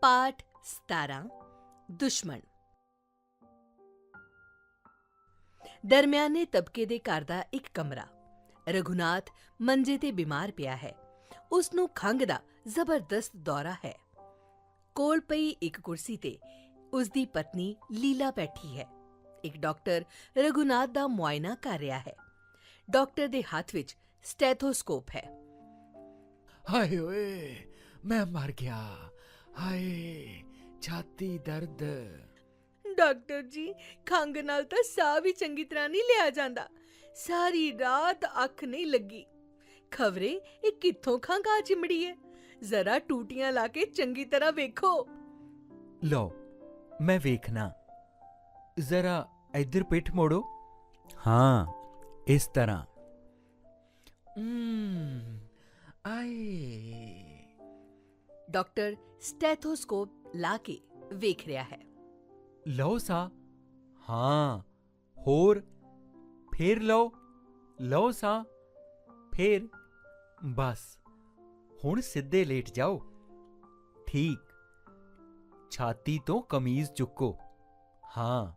ਪਾਠ 17 ਦੁਸ਼ਮਣ। ਦਰਮਿਆਨੇ ਤਬਕੇ ਦੇ ਘਰ ਦਾ ਇੱਕ ਕਮਰਾ। ਰਘੁਨਾਥ ਮੰਜੇ ਤੇ ਬਿਮਾਰ ਪਿਆ ਹੈ। ਉਸ ਨੂੰ ਖੰਘ ਦਾ ਜ਼ਬਰਦਸਤ ਦੌਰਾ ਹੈ। ਕੋਲ ਪਈ ਇੱਕ ਕੁਰਸੀ ਤੇ ਉਸ ਦੀ ਪਤਨੀ ਲੀਲਾ ਬੈਠੀ ਹੈ। ਇੱਕ ਡਾਕਟਰ ਰਘੁਨਾਥ ਦਾ ਮੁਆਇਨਾ ਕਰ ਰਿਹਾ ਹੈ। ਡਾਕਟਰ ਦੇ ਹੱਥ ਵਿੱਚ ਸਟੈਥੋਸਕੋਪ ਹੈ। ਹਾਏ ਓਏ, ਮੈਂ ਮਰ ਗਿਆ। ਹਾਏ ਛਾਤੀ ਦਰਦ। ਡਾਕਟਰ ਜੀ ਖੰਗ ਨਾਲ ਤਾਂ ਸਾਹ ਵੀ ਚੰਗੀ ਤਰ੍ਹਾਂ ਨਹੀਂ ਲਿਆ ਜਾਂਦਾ। ਸਾਰੀ ਰਾਤ ਅੱਖ ਨਹੀਂ ਲੱਗੀ। ਖਬਰੇ ਇਹ ਕਿੱਥੋਂ ਖੰਗ ਆ ਚਿਮੜੀ ਹੈ ਜ਼ਰਾ ਟੂਟੀਆਂ ਲਾ ਕੇ ਚੰਗੀ ਤਰ੍ਹਾਂ ਵੇਖੋ। ਲਓ ਮੈਂ ਵੇਖਣਾ। ਜ਼ਰਾ ਇੱਧਰ ਪਿੱਠ ਮੋੜੋ। ਹਾਂ ਇਸ ਤਰ੍ਹਾਂ। ਹਮ ਆਏ। ਡਾਕਟਰ ਸਟੈਥੋਸਕੋਪ ਲਾ ਕੇ ਵੇਖ ਰਿਹਾ ਹੈ ਲਓ ਸਾ ਹਾਂ ਹੋਰ ਫੇਰ ਲਓ ਲਓ ਸਾ ਫੇਰ ਬਸ ਹੁਣ ਸਿੱਧੇ ਲੇਟ ਜਾਓ ਠੀਕ ਛਾਤੀ ਤੋਂ ਕਮੀਜ਼ ਚੁੱਕੋ ਹਾਂ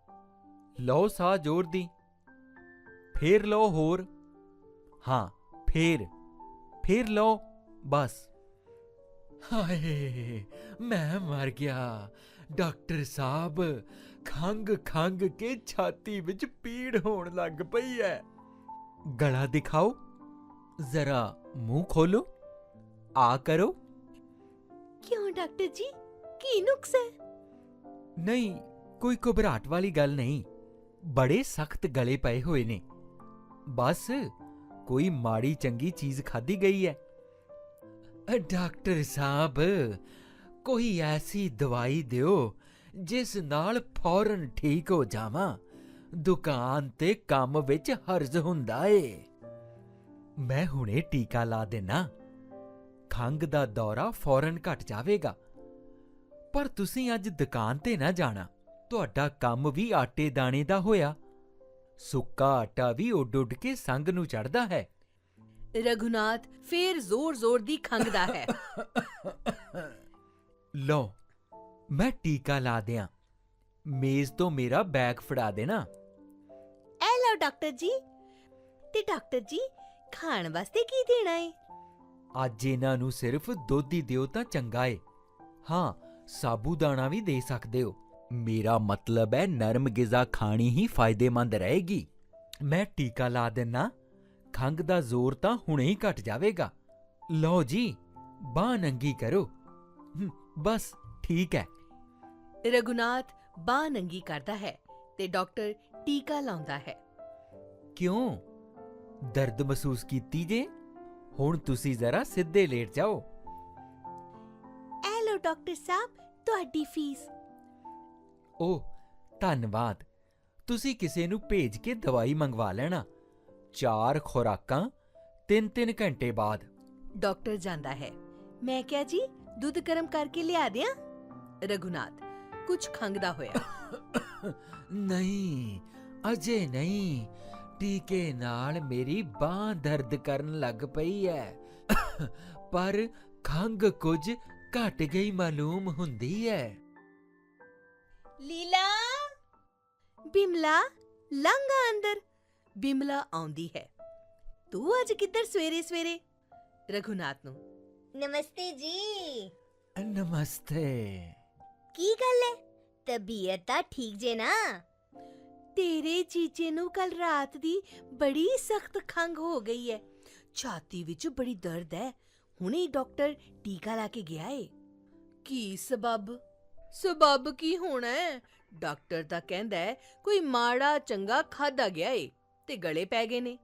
ਲਓ ਸਾ ਜ਼ੋਰ ਦੀ ਫੇਰ ਲਓ ਹੋਰ ਹਾਂ ਫੇਰ ਫੇਰ ਲਓ ਬਸ ਹਾਏ ਮੈਂ ਮਰ ਗਿਆ। ਡਾਕਟਰ ਸਾਹਿਬ ਖੰਗ ਖੰਗ ਕੇ ਛਾਤੀ ਵਿੱਚ ਪੀੜ ਹੋਣ ਲੱਗ ਪਈ ਹੈ ਗਲਾ ਦਿਖਾਓ। ਜ਼ਰਾ ਮੂੰਹ ਖੋਲੋ। ਆ ਕਰੋ। ਕਿਉਂ ਡਾਕਟਰ ਜੀ? ਕੀ ਨੁਕਸ ਹੈ ਨਹੀਂ ਕੋਈ ਘਬਰਾਹਟ ਵਾਲੀ ਗੱਲ ਨਹੀਂ। ਬੜੇ ਸਖਤ ਗਲੇ ਪਏ ਹੋਏ ਨੇ। ਬਸ ਕੋਈ ਮਾੜੀ ਚੰਗੀ ਚੀਜ਼ ਖਾਧੀ ਗਈ ਹੈ ਡਾਕਟਰ ਸਾਹਿਬ, ਕੋਈ ਐਸੀ ਦਵਾਈ ਦਿਓ ਜਿਸ ਨਾਲ ਫੌਰਨ ਠੀਕ ਹੋ ਜਾਵਾਂ। ਦੁਕਾਨ ਤੇ ਕੰਮ ਵਿੱਚ ਹਰਜ਼ ਹੁੰਦਾ ਏ। ਮੈਂ ਹੁਣੇ ਟੀਕਾ ਲਾ ਦੇਣਾ। ਖੰਗ ਦਾ ਦੌਰਾ ਫੌਰਨ ਘਟ ਜਾਵੇਗਾ। ਪਰ ਤੁਸੀਂ ਅੱਜ ਦੁਕਾਨ ਤੇ ਨਾ ਜਾਣਾ। ਤੁਹਾਡਾ ਕੰਮ ਵੀ ਆਟੇ ਦਾਣੇ ਦਾ ਹੋਇਆ। ਸੁੱਕਾ ਆਟਾ ਵੀ ਉੱਡ ਉੱਡ ਕੇ ਸੰਗ ਨੂੰ ਚੜਦਾ ਹੈ। ਰਘੁਨਾਥ ਫੇਰ ਜ਼ੋਰ-ਜ਼ੋਰ ਦੀ ਖੰਗਦਾ ਹੈ। ਲਓ ਮੈਂ ਟੀਕਾ ਲਾ ਦਿਆਂ। ਮੇਜ਼ ਤੋਂ ਮੇਰਾ ਬੈਗ ਫੜਾ ਦੇਣਾ। ਐ ਲਓ ਡਾਕਟਰ ਜੀ। ਤੇ ਡਾਕਟਰ ਜੀ ਖਾਣ ਵਾਸਤੇ ਕੀ ਦੇਣਾ ਹੈ ਅੱਜ ਇਹਨਾਂ ਨੂੰ ਸਿਰਫ ਦੁੱਧ ਹੀ ਦਿਓ ਤਾਂ ਚੰਗਾ ਏ। ਹਾਂ ਸਾਬੂਦਾਣਾ ਵੀ ਦੇ ਸਕਦੇ ਹੋ। ਮੇਰਾ ਮਤਲਬ ਹੈ ਨਰਮ ਗਿਜ਼ਾ ਖਾਣੀ ਹੀ ਫਾਇਦੇਮੰਦ ਰਹੇਗੀ। ਮੈਂ ਟੀਕਾ ਲਾ ਦੇਣਾ ਖੰਗ ਦਾ ਜ਼ੋਰ ਤਾਂ ਹੁਣੇ ਹੀ ਘਟ ਜਾਵੇਗਾ। ਲਓ ਜੀ ਬਾਹ ਨੰਗੀ ਕਰੋ। ਹਮ, ਬਸ ਠੀਕ ਹੈ। ਰਘੁਨਾਥ ਬਾਹ ਨੰਗੀ ਕਰਦਾ ਹੈ ਤੇ ਡਾਕਟਰ ਟੀਕਾ ਲਾਉਂਦਾ ਹੈ। ਕਿਉਂ? ਦਰਦ ਮਹਿਸੂਸ ਕੀਤੀ ਜੇ? ਹੁਣ ਤੁਸੀਂ ਜ਼ਰਾ ਸਿੱਧੇ ਲੇਟ ਜਾਓ। ਐ ਲਓ ਡਾਕਟਰ ਸਾਹਿਬ ਤੁਹਾਡੀ ਫੀਸ। ਓਹ ਧੰਨਵਾਦ। ਤੁਸੀਂ ਕਿਸੇ ਨੂੰ ਭੇਜ ਕੇ ਦਵਾਈ ਮੰਗਵਾ ਲੈਣਾ। ਚਾਰ ਖੁਰਾਕਾਂ ਤਿੰਨ ਤਿੰਨ ਘੰਟੇ ਬਾਅਦ। ਡਾਕਟਰ ਜਾਂਦਾ ਹੈ। ਮੈਂ ਕਿਹਾ ਜੀ ਦੁੱਧ ਗਰਮ ਕਰਕੇ ਲਿਆ ਦਿਆਂ? ਰਘੁਨਾਥ ਕੁਝ ਖੰਗਦਾ ਹੋਇਆ। ਨਹੀਂ ਅਜੇ ਨਹੀਂ। ਟੀਕੇ ਨਾਲ ਮੇਰੀ ਬਾਹ ਦਰਦ ਕਰਨ ਲੱਗ ਪਈ ਹੈ ਪਰ ਖੰਗ ਕੁਝ ਘਟ ਗਈ ਮਾਲੂਮ ਹੁੰਦੀ ਹੈ ਲੀਲਾ! ਬਿਮਲਾ ਲੰਗਾ ਅੰਦਰ। ਬਿਮਲਾ ਆਉਂਦੀ ਹੈ। ਤੂੰ ਅੱਜ ਕਿੱਧਰ ਸਵੇਰੇ ਸਵੇਰੇ? ਰਘੁਨਾਥ ਨੂੰ। ਨਮਸਤੇ ਜੀ। ਨਮਸਤੇ। ਕੀ ਗੱਲ ਹੈ? ਤਬੀਅਤ ਤਾਂ ਠੀਕ ਜੇ ਨਾ? ਤੇਰੇ ਚੀਚੇ ਨੂੰ ਕੱਲ ਰਾਤ ਦੀ ਬੜੀ ਸਖਤ ਖੰਗ ਹੋ ਗਈ ਹੈ। ਛਾਤੀ ਵਿੱਚ ਬੜੀ ਦਰਦ ਹੈ। ਹੁਣੇ ਡਾਕਟਰ ਟੀਕਾ ਲਾ ਕੇ ਗਿਆ ਏ। ਕੀ ਸਬਬ? ਸਬਬ ਕੀ ਹੋਣਾ ਹੈ? ਡਾਕਟਰ ਤਾਂ ਕਹਿੰਦਾ ਹੈ ਕੋਈ ਮਾੜਾ ਚੰਗਾ ਖਾਦਾ ਗਿਆ ਏ। ਤੇ ਗਲੇ ਪੈ ਗਏ ਨੇ।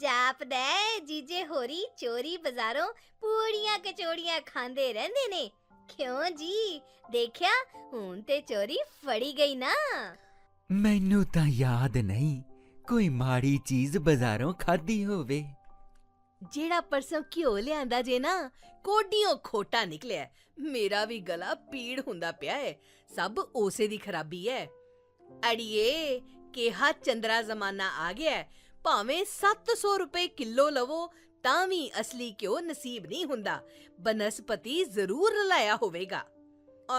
ਜਾਪਦਾ ਹੈ ਜੀਜੇ ਹੋਰੀ ਚੋਰੀ ਬਾਜ਼ਾਰੋਂ ਪੂੜੀਆਂ ਕਚੋੜੀਆਂ ਖਾਂਦੇ ਰਹਿੰਦੇ ਨੇ। ਕਿਉਂ ਜੀ? ਦੇਖਿਆ ਹੁਣ ਤੇ ਚੋਰੀ ਫੜੀ ਗਈ ਨਾ। ਮੈਨੂੰ ਤਾਂ ਯਾਦ ਨਹੀਂ ਕੋਈ ਮਾੜੀ ਚੀਜ਼ ਬਾਜ਼ਾਰੋਂ ਖਾਧੀ ਹੋਵੇ। ਜਿਹੜਾ ਪਰਸੋਂ ਘਿਓ ਲਿਆਂਦਾ ਜੇ ਨਾ ਕੋਡੀਆਂ ਖੋਟਾ ਨਿਕਲਿਆ। ਹੈ। ਮੇਰਾ ਵੀ ਗਲਾ ਪੀੜ ਹੁੰਦਾ ਪਿਆ ਹੈ ਸਭ ਉਸੇ ਦੀ ਖਰਾਬੀ ਹੈ ਅੜੀਏ ਕਿਹਾ ਚੰਦਰਾ ਜ਼ਮਾਨਾ ਆ ਗਿਆ ਹੈ। ਭਾਵੇਂ 700 ਰੁਪਏ ਕਿਲੋ ਲਵੋ ਤਾਂ ਵੀ ਅਸਲੀ ਘਿਓ ਨਸੀਬ ਨਹੀਂ ਹੁੰਦਾ। ਬਨਸਪਤੀ ਜ਼ਰੂਰ ਰਲਾਇਆ ਹੋਵੇਗਾ।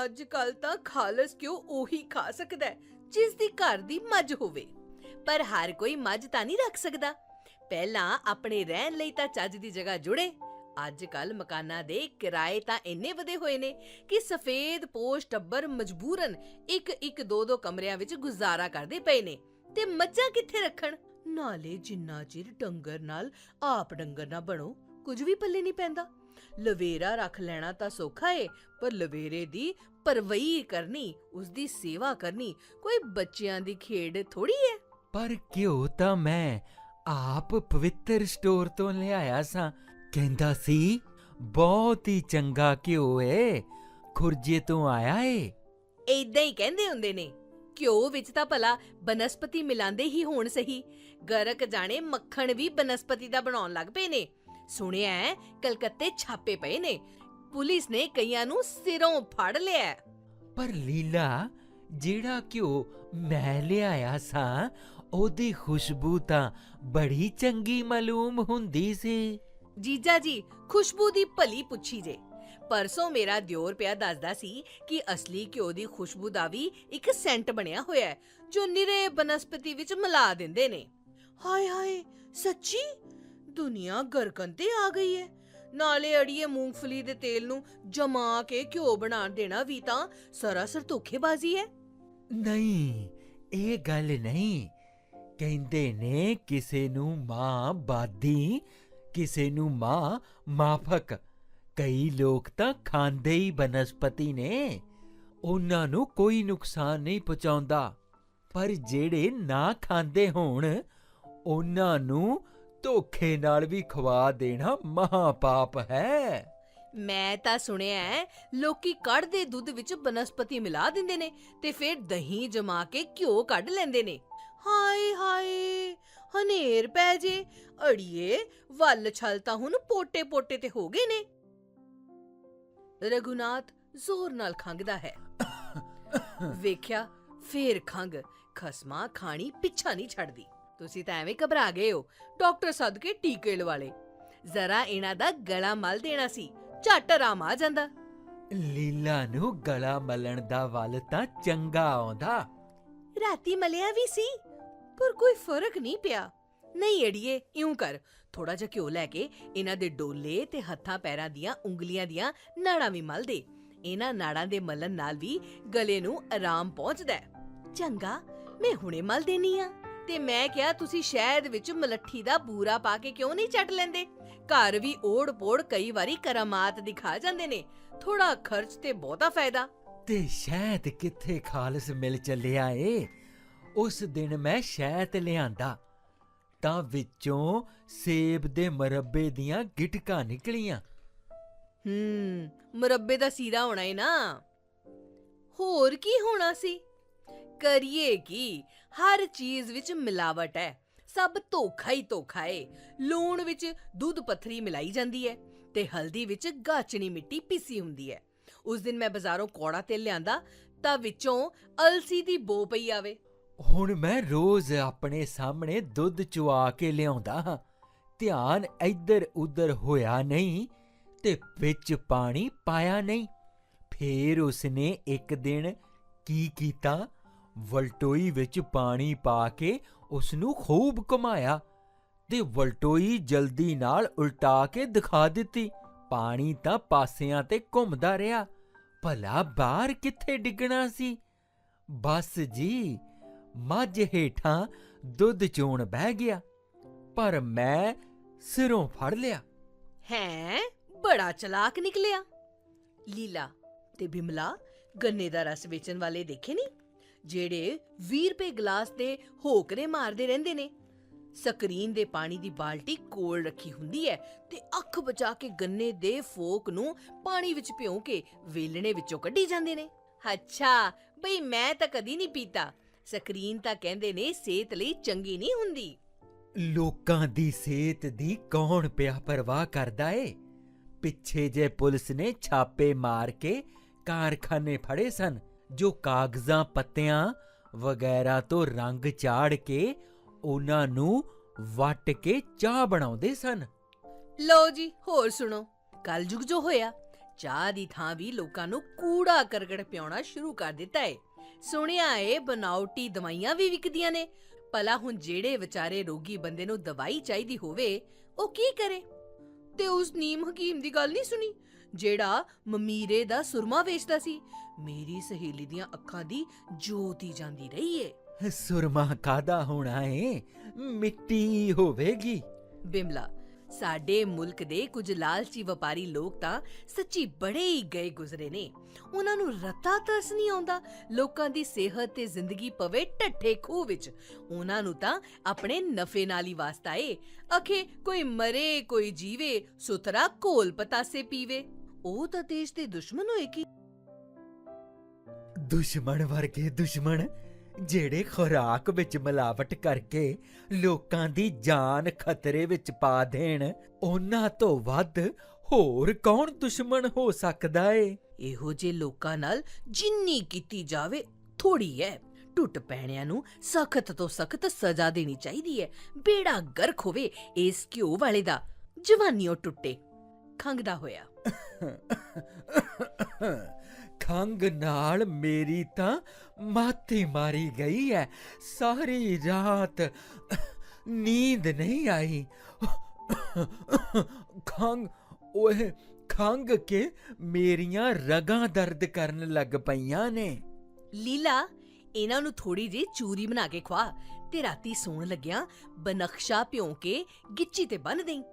ਅੱਜ ਕੱਲ ਤਾਂ ਖਾਲਸ ਕਿਉਂ ਉਹੀ ਖਾ ਸਕਦਾ ਹੈ, ਜਿਸ ਦੀ ਘਰ ਦੀ ਮੱਝ ਹੋਵੇ। ਪਰ ਹਰ ਕੋਈ ਮੱਝ ਤਾਂ ਨਹੀਂ ਰੱਖ ਸਕਦਾ। ਪਹਿਲਾਂ ਆਪਣੇ ਰਹਿਣ ਲਈ ਤਾਂ ਚੱਜ ਦੀ ਜਗ੍ਹਾ ਜੁੜੇ ਅੱਜ ਕੱਲ ਮਕਾਨਾਂ ਦੇ ਕਿਰਾਏ ਤਾਂ ਇੰਨੇ ਵਧੇ ਹੋਏ ਨੇ ਕਿ ਸਫੇਦ ਪੋਸ਼ ਟੱਬਰ ਮਜਬੂਰਨ ਇੱਕ ਇੱਕ ਦੋ ਦੋ ਕਮਰਿਆਂ ਵਿੱਚ ਗੁਜ਼ਾਰਾ ਕਰਦੇ ਪਏ ਨੇ। ਤੇ ਮੱਝਾਂ ਕਿੱਥੇ ਰੱਖਣ? ਨਾਲੇ ਜਿੰਨਾ ਚਿਰ ਡੰਗਰ ਨਾਲ ਆਪ ਡੰਗਰ ਨਾ ਬਣੋ, ਕੁਝ ਵੀ ਪੱਲੇ ਨਹੀਂ ਪੈਂਦਾ। ਲਵੇਰਾ ਰੱਖ ਲੈਣਾ ਤਾਂ ਸੌਖਾ ਏ, ਪਰ ਲਵੇਰੇ ਦੀ ਪਰਵਈ ਕਰਨੀ ਉਸ ਦੀ ਸੇਵਾ ਕਰਨੀ ਕੋਈ ਬੱਚਿਆਂ ਦੀ ਖੇਡ ਥੋੜੀ ਹੈ ਪਰ ਘਿਓ ਤਾਂ ਮੈਂ ਆਪ ਪਵਿੱਤਰ ਸਟੋਰ ਤੋਂ ਲਿਆਇਆ ਸਾਂ। ਕਹਿੰਦਾ ਸੀ ਬਹੁਤ ਹੀ ਚੰਗਾ ਘਿਓ ਏ ਖੁਰਜੇ ਤੋਂ ਆਇਆ ਏ। ਏਦਾਂ ਹੀ ਕਹਿੰਦੇ ਹੁੰਦੇ ਨੇ। ਘਿਓ ਵਿੱਚ ਤਾਂ ਭਲਾ ਬਨਸਪਤੀ ਮਿਲਾਉਂਦੇ ਹੀ ਹੋਣ ਸਹੀ। ਗਰਕ ਜਾਣੇ ਮੱਖਣ ਵੀ ਬਨਸਪਤੀ ਦਾ ਬਣਾਉਣ ਲੱਗ ਪਏ ਨੇ। ਸੁਣਿਆ ਹੈ ਕਲਕੱਤੇ ਛਾਪੇ ਪਏ ਨੇ। ਪੁਲਿਸ ਨੇ ਕਈਆਂ ਨੂੰ ਸਿਰੋਂ ਫੜ ਲਿਆ ਹੈ। ਪਰ ਲੀਲਾ ਜਿਹੜਾ ਘਿਓ ਮੈਂ ਲਿਆਇਆ ਸਾਂ ਉਹਦੀ ਖੁਸ਼ਬੂ ਤਾਂ ਬੜੀ ਚੰਗੀ ਮਾਲੂਮ ਹੁੰਦੀ ਸੀ। ਜੀਜਾ ਜੀ, ਖੁਸ਼ਬੂ ਦੀ ਭਲੀ ਪੁੱਛੀ ਜੇ। ਪਰਸੋਂ ਮੇਰਾ ਦਿਓਰ ਪਿਆ ਦੱਸਦਾ ਸੀ ਕਿ ਅਸਲੀ ਘਿਓ ਦੀ ਖੁਸ਼ਬੂ ਦਾ ਵੀ ਇੱਕ ਸੈਂਟ ਬਣਿਆ ਹੋਇਆ ਹੈ, ਜੋ ਨਿਰੇ ਬਨਸਪਤੀ ਵਿੱਚ ਮਿਲਾ ਦਿੰਦੇ ਨੇ। ਹਾਏ ਹਾਏ, ਸੱਚੀ? ਦੁਨੀਆ ਗਰਕਨ ਤੇ ਆ ਗਈ ਹੈ। ਨਾਲੇ ਅੜੀਏ ਮੂੰਗਫਲੀ ਦੇ ਤੇਲ ਨੂੰ ਜਮਾ ਕੇ ਘਿਓ ਬਣਾ ਦੇਣਾ ਵੀ ਤਾਂ ਸਰਾਸਰ ਧੋਖੇਬਾਜ਼ੀ ਹੈ। ਨਹੀਂ, ਇਹ ਗੱਲ ਨਹੀਂ। ਕਹਿੰਦੇ ਨੇ ਕਿਸੇ ਨੂੰ ਮਾਂ ਬਾਦੀ ਕਿਸੇ ਨੂੰ ਮਾਂ ਮਾਫਕ। ਕਈ ਲੋਕ ਤਾਂ ਖਾਂਦੇ ਹੀ ਬਨਸਪਤੀ ਨੇ। ਉਹਨਾਂ ਨੂੰ ਕੋਈ ਨੁਕਸਾਨ ਨਹੀਂ ਪਹੁੰਚਾਉਂਦਾ। ਪਰ ਜਿਹੜੇ ਨਾ ਖਾਂਦੇ ਹੋਣ, ਉਹਨਾਂ ਨੂੰ ਧੋਖੇ ਨਾਲ ਵੀ ਖਵਾ ਦੇਣਾ ਮਹਾ ਪਾਪ ਹੈ। ਮੈਂ ਤਾਂ ਸੁਣਿਆ ਹੈ, ਲੋਕੀ ਕੜ ਦੇ ਦੁੱਧ ਵਿੱਚ ਬਨਸਪਤੀ ਮਿਲਾ ਦਿੰਦੇ ਨੇ ਤੇ ਫਿਰ ਦਹੀਂ ਜਮਾ ਕੇ ਘਿਓ ਕੱਢ ਲੈਂਦੇ ਨੇ। ਹਾਏ ਹਾਏ ਹਨੇਰ ਪੈ ਜੇ। ਅੜੀਏ ਵੱਲ ਛਲ ਤਾਂ ਹੁਣ ਪੋਟੇ ਪੋਟੇ ਤੇ ਹੋ ਗਏ ਨੇ। ਰਘੁਨਾਥ ਜ਼ੋਰ ਨਾਲ ਖੰਗਦਾ ਹੈ। ਵੇਖਿਆ ਫੇਰ ਖੰਗ ਖਸਮਾ ਖਾਣੀ ਪਿੱਛਾ ਨਹੀਂ ਛੱਡਦੀ। ਤੁਸੀਂ ਤਾਂ ਐਵੇਂ ਘਬਰਾ ਗਏ ਹੋ। ਡਾਕਟਰ ਸੱਦ ਕੇ ਟੀਕੇ ਲਵਾਲੇ। ਜ਼ਰਾ ਇਹਨਾਂ ਦਾ ਗਲਾ ਮਲ ਦੇਣਾ ਸੀ। ਝੱਟ ਆਰਾਮ ਆ ਜਾਂਦਾ। ਲੀਲਾ ਨੂੰ ਗਲਾ ਮਲਣ ਦਾ ਵੱਲ ਤਾਂ ਚੰਗਾ ਆਉਂਦਾ। ਰਾਤੀ ਮਲਿਆ ਵੀ ਸੀ। ਪਰ ਕੋਈ ਫ਼ਰਕ ਨਹੀਂ ਪਿਆ। ਨਹੀਂ ਅੜੀਏ, ਇਉਂ ਕਰ। ਥੋੜਾ ਜਿਹਾ ਘਿਓ ਲੈ ਕੇ ਇਹਨਾਂ ਦੇ ਡੋਲੇ ਤੇ ਹੱਥਾਂ ਪੈਰਾਂ ਦੀਆਂ ਉਂਗਲੀਆਂ ਦੀਆਂ ਨਾੜਾਂ ਵੀ ਮਲ ਦੇ। ਇਹਨਾਂ ਨਾੜਾਂ ਦੇ ਮਲਣ ਨਾਲ ਵੀ ਗਲੇ ਨੂੰ ਆਰਾਮ ਪਹੁੰਚਦਾ ਹੈ। ਚੰਗਾ, ਮੈਂ ਹੁਣੇ ਮਲ ਦੇਨੀ ਆ। ਤੇ ਮੈਂ ਕਿਹਾ, ਤੁਸੀਂ ਸ਼ਹਿਦ ਵਿੱਚ ਮਲੱਠੀ ਦਾ ਬੂਰਾ ਪਾ ਕੇ ਕਿਉਂ ਨਹੀਂ ਚੱਟ ਲੈਂਦੇ? ਘਰ ਵੀ ਓੜ ਪੋੜ ਕਈ ਵਾਰੀ ਕਰਾਮਾਤ ਦਿਖਾ ਜਾਂਦੇ ਨੇ। ਥੋੜਾ ਖਰਚ ਤੇ ਬਹੁਤਾ ਫਾਇਦਾ। ਤੇ ਸ਼ਹਿਦ ਕਿੱਥੇ ਖਾਲਸ ਮਿਲ ਚੱਲਿਆ ਏ? ਉਸ ਦਿਨ ਮੈਂ ਸ਼ਹਿਦ ਲਿਆਂਦਾ, ਤਾਂ ਵਿੱਚੋਂ ਸੇਬ ਦੇ ਮਰੱਬੇ ਦੀਆਂ ਗਿਟਕਾਂ ਨਿਕਲੀਆਂ। ਹੂੰ, ਮੁਰੱਬੇ ਦਾ ਸੀਰਾ ਹੋਣਾ ਏ ਨਾ। ਹੋਰ ਕੀ ਹੋਣਾ ਸੀ? ਕਰੀਏ ਕੀ? ਹਰ ਚੀਜ਼ ਵਿੱਚ ਮਿਲਾਵਟ ਹੈ। ਸਭ ਧੋਖਾ ਹੀ ਧੋਖਾ ਏ। ਲੂਣ ਵਿੱਚ ਦੁੱਧ ਪੱਥਰੀ ਮਿਲਾਈ ਜਾਂਦੀ ਹੈ ਤੇ ਹਲਦੀ ਵਿੱਚ ਗਾਚਣੀ ਮਿੱਟੀ ਪੀਸੀ ਹੁੰਦੀ ਹੈ। ਉਸ ਦਿਨ ਮੈਂ ਬਾਜ਼ਾਰੋਂ ਕੌੜਾ ਤੇਲ ਲਿਆਂਦਾ, ਤਾਂ ਵਿੱਚੋਂ ਅਲਸੀ ਦੀ ਬੋ ਪਈ ਆਵੇ। ਹੁਣ ਮੈਂ ਰੋਜ਼ ਆਪਣੇ ਸਾਹਮਣੇ ਦੁੱਧ ਚੁਆ ਕੇ ਲਿਆਉਂਦਾ ਹਾਂ। ਧਿਆਨ ਇੱਧਰ ਉੱਧਰ ਹੋਇਆ ਨਹੀਂ ਤੇ ਵਿੱਚ ਪਾਣੀ ਪਾਇਆ ਨਹੀਂ। ਫੇਰ ਉਸਨੇ ਇੱਕ ਦਿਨ ਕੀ ਕੀਤਾ? ਵਲਟੋਈ ਵਿੱਚ ਪਾਣੀ ਪਾ ਕੇ ਉਸ ਨੂੰ ਖੂਬ ਘੁਮਾਇਆ ਤੇ ਵਲਟੋਈ ਜਲਦੀ ਨਾਲ ਉਲਟਾ ਕੇ ਦਿਖਾ ਦਿੱਤੀ। ਪਾਣੀ ਤਾਂ ਪਾਸਿਆਂ ਤੇ ਘੁੰਮਦਾ ਰਿਹਾ। ਭਲਾ ਬਾਹਰ ਕਿੱਥੇ ਡਿੱਗਣਾ ਸੀ? ਬਸ ਜੀ ਮੱਝ ਹੇਠਾਂ ਦੁੱਧ ਚੋਣ ਬਹਿ ਗਿਆ, ਪਰ ਮੈਂ ਸਿਰੋਂ ਫੜ ਲਿਆ। ਹੈਂ? ਬੜਾ ਚਲਾਕ ਨਿਕਲਿਆ। ਲੀਲਾ ਤੇ ਬਿਮਲਾ ਗੰਨੇ ਦਾ ਰਸ ਵੇਚਣ ਵਾਲੇ ਦੇਖੇ ਨਹੀਂ? ਜਿਹੜੇ 20 ਰੁਪਏ ਗਲਾਸ ਦੇ ਹੋਕਰੇ ਮਾਰਦੇ ਰਹਿੰਦੇ ਨੇ। ਸਕਰੀਨ ਦੇ ਪਾਣੀ ਦੀ ਬਾਲਟੀ ਕੋਲ ਰੱਖੀ ਹੁੰਦੀ ਹੈ ਤੇ ਅੱਖ ਬਚਾ ਕੇ ਗੰਨੇ ਦੇ ਫੋਕ ਨੂੰ ਪਾਣੀ ਵਿੱਚ ਭਿਉਂ ਕੇ ਵੇਲਣੇ ਵਿੱਚੋਂ ਕੱਢੀ ਜਾਂਦੇ ਨੇ। ਅੱਛਾ, ਬਈ ਮੈਂ ਤਾਂ ਕਦੀ ਨਹੀਂ ਪੀਤਾ। ਸਕਰੀਨ ਤਾਂ ਕਹਿੰਦੇ ਨੇ ਸਿਹਤ ਲਈ ਚੰਗੀ ਨਹੀਂ ਹੁੰਦੀ। ਲੋਕਾਂ ਦੀ ਸਿਹਤ ਦੀ ਕੌਣ ਪਿਆ ਪਰਵਾਹ ਕਰਦਾ ਏ? ਪਿੱਛੇ ਜੇ ਪੁਲਿਸ ਨੇ ਛਾਪੇ ਮਾਰ ਕੇ ਕਾਰਖਾਨੇ ਫੜੇ ਸਨ ਜੋ ਕਾਗਜ਼ਾਂ ਪੱਤਿਆਂ ਵਗੈਰਾ ਤੋਂ ਰੰਗ ਚਾੜ ਕੇ ਉਹਨਾਂ ਨੂੰ ਵੱਟ ਕੇ ਚਾਹ ਬਣਾਉਂਦੇ ਸਨ। ਲਓ ਜੀ ਹੋਰ ਸੁਣੋ। ਕਲਯੁਗ ਜੋ ਹੋਇਆ ਚਾਹ ਦੀ ਥਾਂ ਵੀ ਲੋਕਾਂ ਨੂੰ ਕੂੜਾ ਕਰਕਟ ਪਿਆਉਣਾ ਸ਼ੁਰੂ ਕਰ ਦਿੱਤਾ ਏ। ਸੁਣਿਆ ਏ ਬਨਾਉਟੀ ਦਵਾਈਆਂ ਵੀ ਵਿਕਦੀਆਂ ਨੇ। ਭਲਾ ਹੁਣ ਜਿਹੜੇ ਵਿਚਾਰੇ ਰੋਗੀ ਬੰਦੇ ਨੂੰ ਦਵਾਈ ਚਾਹੀਦੀ ਹੋਵੇ ਉਹ ਕੀ ਕਰੇ? ਤੇ ਉਸ ਨੀਮ ਹਕੀਮ ਦੀ ਗੱਲ ਨਹੀਂ ਸੁਣੀ ਜਿਹੜਾ ਮਮੀਰੇ ਦਾ ਸੁਰਮਾ ਵੇਚਦਾ ਸੀ। ਮੇਰੀ ਸਹੇਲੀ ਦੀਆਂ ਅੱਖਾਂ ਦੀ ਜੋਤੀ ਜਾਂਦੀ ਰਹੀ ਏ। ਸੁਰਮਾ ਕਾਦਾ ਹੋਣਾ ਏ? ਮਿੱਟੀ ਹੋਵੇਗੀ। ਬਿਮਲਾ ਸਾਡੇ ਮੁਲਕ ਦੇ ਕੁਝ ਲਾਲਚੀ ਵਪਾਰੀ ਲੋਕ ਤਾਂ ਸੱਚੀ ਬੜੇ ਹੀ ਗਏ ਗੁਜ਼ਰੇ ਨੇ। ਉਹਨਾਂ ਨੂੰ ਰਤਾ ਤਰਸ ਨਹੀਂ ਆਉਂਦਾ। ਲੋਕਾਂ ਦੀ ਸਿਹਤ ਤੇ ਜ਼ਿੰਦਗੀ ਪਵੇ ਢੱਠੇ ਖੂਹ ਵਿੱਚ। ਉਹਨਾਂ ਨੂੰ ਤਾਂ ਆਪਣੇ ਨਫੇ ਨਾਲ ਹੀ ਵਾਸਤਾ ਏ। ਅਖੇ ਕੋਈ ਮਰੇ, ਕੋਈ ਜੀਵੇ, ਸੁਥਰਾ ਕੋਲ ਪਤਾਸੇ ਪੀਵੇ। ਉਹ ਤਾਂ ਦੇਸ਼ ਦੇ ਦੁਸ਼ਮਣ ਹੋਏ ਕੀ? ਦੁਸ਼ਮਣ ਵਰਗੇ ਦੁਸ਼ਮਣ। ਜਿਹੜੇ ਖੁਰਾਕ ਵਿੱਚ ਮਿਲਾਵਟ ਕਰਕੇ ਲੋਕਾਂ ਦੀ ਜਾਨ ਖਤਰੇ ਵਿੱਚ ਪਾ ਦੇਣ ਉਹਨਾਂ ਤੋਂ ਵੱਧ ਹੋਰ ਕੌਣ ਦੁਸ਼ਮਣ ਹੋ ਸਕਦਾ ਏ? ਇਹੋ ਜੇ ਲੋਕਾਂ ਨਾਲ ਜਿੰਨੀ ਕੀਤੀ ਜਾਵੇ ਥੋੜੀ ਹੈ ਟੁੱਟ ਪੈਣਿਆਂ ਨੂੰ ਸਖਤ ਤੋਂ ਸਖਤ ਸਜ਼ਾ ਦੇਣੀ ਚਾਹੀਦੀ ਹੈ ਬੇੜਾ ਗਰਕ ਹੋਵੇ ਇਸ ਘਿਓ ਵਾਲੇ ਦਾ ਜਵਾਨੀਓ ਟੁੱਟੇ। ਖੰਗਦਾ ਹੋਇਆ। ਖੰਗ ਨਾਲ ਮੇਰੀ ਤਾਂ ਮਾਤੀ ਮਾਰੀ ਗਈ ਹੈ ਸਾਰੀ ਰਾਤ ਨੀਂਦ ਨਹੀਂ ਆਈ। ਖੰਗ ਓਏ ਖੰਗ ਕੇ ਮੇਰੀਆਂ ਰਗਾਂ ਦਰਦ ਕਰਨ ਲੱਗ ਪਈਆਂ ਨੇ। ਲੀਲਾ, ਇਹਨਾਂ ਨੂੰ ਥੋੜੀ ਜਿਹੀ ਚੂਰੀ ਬਣਾ ਕੇ ਖਵਾ ਤੇ ਰਾਤੀ ਸੌਣ ਲੱਗਿਆਂ ਬਨਖਸ਼ਾ ਭਿਉਂ ਕੇ ਗਿੱਚੀ ਤੇ ਬੰਨ ਦੇਈ।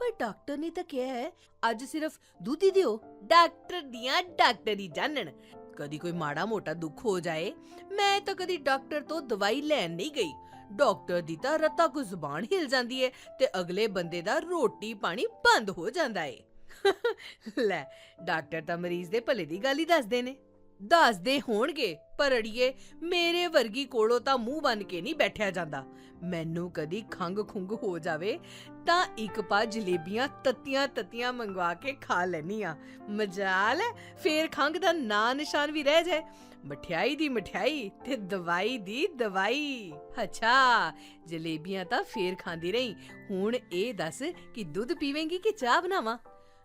ਪਰ ਡਾਕਟਰ ਨੇ ਤਾਂ ਕਿਹਾ ਹੈ, ਅੱਜ ਸਿਰਫ ਦੁੱਧ ਹੀ ਦਿਓ। ਡਾਕਟਰ ਦੀਆਂ ਡਾਕਟਰ ਹੀ ਜਾਣਨ। ਕਦੀ ਕੋਈ ਮਾੜਾ ਮੋਟਾ ਦੁੱਖ ਹੋ ਜਾਏ, ਮੈਂ ਤਾਂ ਕਦੀ ਡਾਕਟਰ ਤੋਂ ਦਵਾਈ ਲੈਣ ਨਹੀਂ ਗਈ। ਡਾਕਟਰ ਦੀ ਤਾਂ ਰੱਤਾ ਕੋ ਜ਼ੁਬਾਨ ਹਿਲ ਜਾਂਦੀ ਏ ਤੇ ਅਗਲੇ ਬੰਦੇ ਦਾ ਰੋਟੀ ਪਾਣੀ ਬੰਦ ਹੋ ਜਾਂਦਾ ਏ। ਲੈ, ਡਾਕਟਰ ਤਾਂ ਮਰੀਜ਼ ਦੇ ਭਲੇ ਦੀ ਗੱਲ ਹੀ ਦੱਸਦੇ ਨੇ। ਦੱਸਦੇ ਹੋਣਗੇ, ਪਰ ਅੜੀਏ ਮੇਰੇ ਵਰਗੀ ਕੋਲੋਂ ਤਾਂ ਮੂੰਹ ਬੰਨ ਕੇ ਨਹੀਂ ਬੈਠਿਆ ਜਾਂਦਾ। ਮੈਨੂੰ ਕਦੀ ਖੰਗ ਖੁੰਗ ਹੋ ਜਾਵੇ, ਤਾਂ ਇੱਕ ਪਾ ਜਲੇਬੀਆਂ ਤੱਤੀਆਂ ਤੱਤੀਆਂ ਮੰਗਵਾ ਕੇ ਖਾ ਲੈਨੀ ਆ। ਮਜਾਲ ਫੇਰ ਖੰਗ ਦਾ ਨਾਂ ਨਿਸ਼ਾਨ ਵੀ ਰਹਿ ਜਾਏ। ਮਠਿਆਈ ਦੀ ਮਠਿਆਈ ਤੇ ਦਵਾਈ ਦੀ ਦਵਾਈ। ਅੱਛਾ, ਜਲੇਬੀਆਂ ਤਾਂ ਫੇਰ ਖਾਂਦੀ ਰਹੀ। ਹੁਣ ਇਹ ਦੱਸ ਕਿ ਦੁੱਧ ਪੀਵੇਂਗੀ ਕਿ ਚਾਹ ਬਣਾਵਾਂ?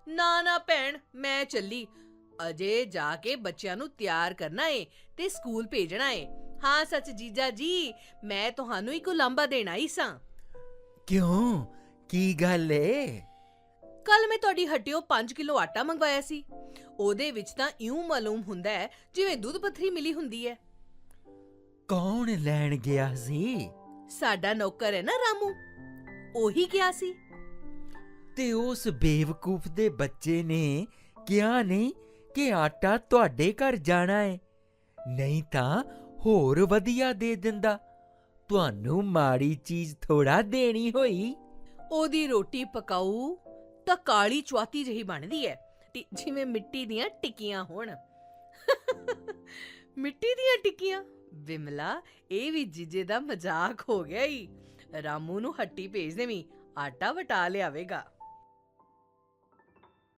ਨਾ ਨਾ ਭੈਣ, ਮੈਂ ਚੱਲੀ। ਅਜੇ ਜਾ ਕੇ ਬੱਚਿਆਂ ਨੂੰ ਤਿਆਰ ਕਰਨਾ ਏ ਤੇ ਸਕੂਲ ਭੇਜਣਾ ਏ। ਹਾਂ ਸੱਚ ਜੀਜਾ ਜੀ ਮੈਂ ਤੁਹਾਨੂੰ ਇੱਕ ਉਲਾਂਭਾ ਦੇਣਾ ਹੀ ਸਾਂ। ਕਿਉਂ? ਕੀ ਗੱਲ ਏ? ਕੱਲ ਮੈਂ ਤੁਹਾਡੀ ਹੱਟਿਓ 5 ਕਿਲੋ ਆਟਾ ਮੰਗਵਾਇਆ ਸੀ। ਉਹਦੇ ਵਿੱਚ ਤਾਂ ਇਉਂ ਮਾਲੂਮ ਹੁੰਦਾ ਹੈ ਜਿਵੇਂ ਦੁੱਧ ਪੱਥਰੀ ਮਿਲੀ ਹੁੰਦੀ ਹੈ। ਕੌਣ ਲੈਣ ਗਿਆ ਸੀ? ਸਾਡਾ ਨੌਕਰ ਹੈ ਨਾ ਰਾਮੂ। ਉਹੀ ਕਿਹਾ ਸੀ। ਤੇ ਉਸ ਬੇਵਕੂਫ ਦੇ ਬੱਚੇ ਨੇ ਕਿਹਾ ਨਹੀਂ ਕਿ ਆਟਾ ਤੁਹਾਡੇ ਘਰ ਜਾਣਾ ਹੈ ਨਹੀਂ ਤਾਂ ਹੋਰ ਵਧੀਆ ਦੇ ਦਿੰਦਾ। ਤੁਹਾਨੂੰ ਮਾੜੀ ਚੀਜ਼ ਥੋੜਾ ਦੇਣੀ ਹੋਈ। ਉਹਦੀ ਰੋਟੀ ਪਕਾਊ ਤਾਂ ਕਾਲੀ ਚੁਆਤੀ ਜਿਹੀ ਬਣਦੀ ਹੈ ਟੀ- ਜਿਵੇਂ ਮਿੱਟੀ ਦੀਆਂ ਟਿੱਕੀਆਂ ਹੋਣ। ਮਿੱਟੀ ਦੀਆਂ ਟਿੱਕੀਆਂ? ਵਿਮਲਾ ਇਹ ਵੀ ਜੀਜੇ ਦਾ ਮਜ਼ਾਕ ਹੋ ਗਿਆ ਈ। ਰਾਮੂ ਨੂੰ ਹੱਟੀ ਭੇਜ ਦੇਵੀਂ, ਆਟਾ ਵਟਾ ਲਿਆਵੇਗਾ।